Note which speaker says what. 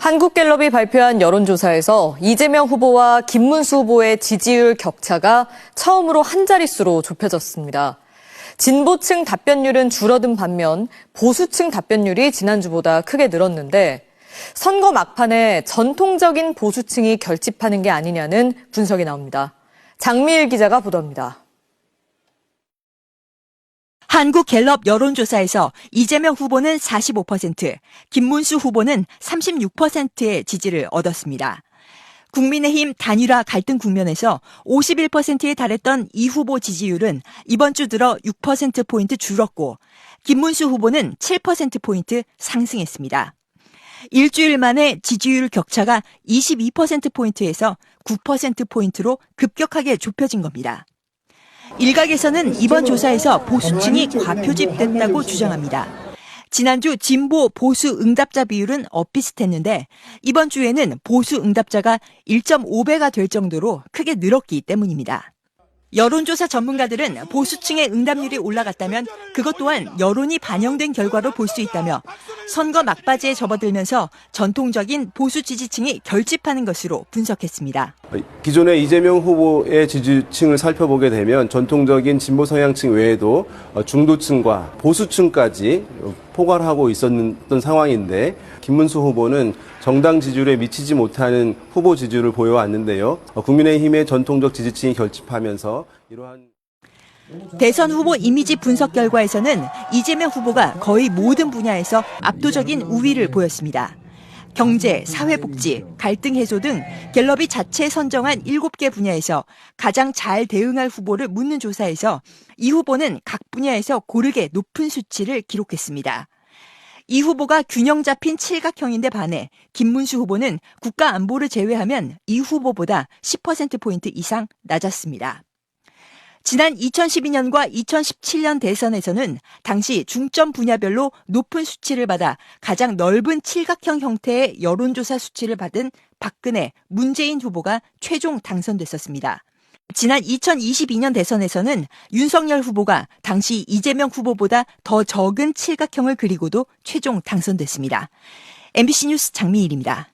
Speaker 1: 한국갤럽이 발표한 여론조사에서 이재명 후보와 김문수 후보의 지지율 격차가 처음으로 한 자릿수로 좁혀졌습니다. 진보층 답변율은 줄어든 반면 보수층 답변율이 지난주보다 크게 늘었는데 선거 막판에 전통적인 보수층이 결집하는 게 아니냐는 분석이 나옵니다. 장미일 기자가 보도합니다.
Speaker 2: 한국갤럽 여론조사에서 이재명 후보는 45%, 김문수 후보는 36%의 지지를 얻었습니다. 국민의힘 단일화 갈등 국면에서 51%에 달했던 이 후보 지지율은 이번 주 들어 6%포인트 줄었고, 김문수 후보는 7%포인트 상승했습니다. 일주일 만에 지지율 격차가 22%포인트에서 9%포인트로 급격하게 좁혀진 겁니다. 일각에서는 이번 조사에서 보수층이 과표집됐다고 주장합니다. 지난주 진보 보수 응답자 비율은 엇비슷했는데 이번 주에는 보수 응답자가 1.5배가 될 정도로 크게 늘었기 때문입니다. 여론조사 전문가들은 보수층의 응답률이 올라갔다면 그것 또한 여론이 반영된 결과로 볼 수 있다며 선거 막바지에 접어들면서 전통적인 보수 지지층이 결집하는 것으로 분석했습니다.
Speaker 3: 기존의 이재명 후보의 지지층을 살펴보게 되면 전통적인 진보 성향층 외에도 중도층과 보수층까지 포괄하고 있었던 상황인데 김문수 후보는 정당 지지율에 미치지 못하는 후보 지지율을 보여왔는데요. 국민의힘의 전통적 지지층이 결집하면서 이러한
Speaker 2: 대선 후보 이미지 분석 결과에서는 이재명 후보가 거의 모든 분야에서 압도적인 우위를 보였습니다. 경제, 사회복지, 갈등 해소 등 갤럽이 자체 선정한 7개 분야에서 가장 잘 대응할 후보를 묻는 조사에서 이 후보는 각 분야에서 고르게 높은 수치를 기록했습니다. 이 후보가 균형 잡힌 칠각형인데 반해 김문수 후보는 국가 안보를 제외하면 이 후보보다 10%포인트 이상 낮았습니다. 지난 2012년과 2017년 대선에서는 당시 중점 분야별로 높은 수치를 받아 가장 넓은 칠각형 형태의 여론조사 수치를 받은 박근혜, 문재인 후보가 최종 당선됐었습니다. 지난 2022년 대선에서는 윤석열 후보가 당시 이재명 후보보다 더 적은 칠각형을 그리고도 최종 당선됐습니다. MBC 뉴스 장미일입니다.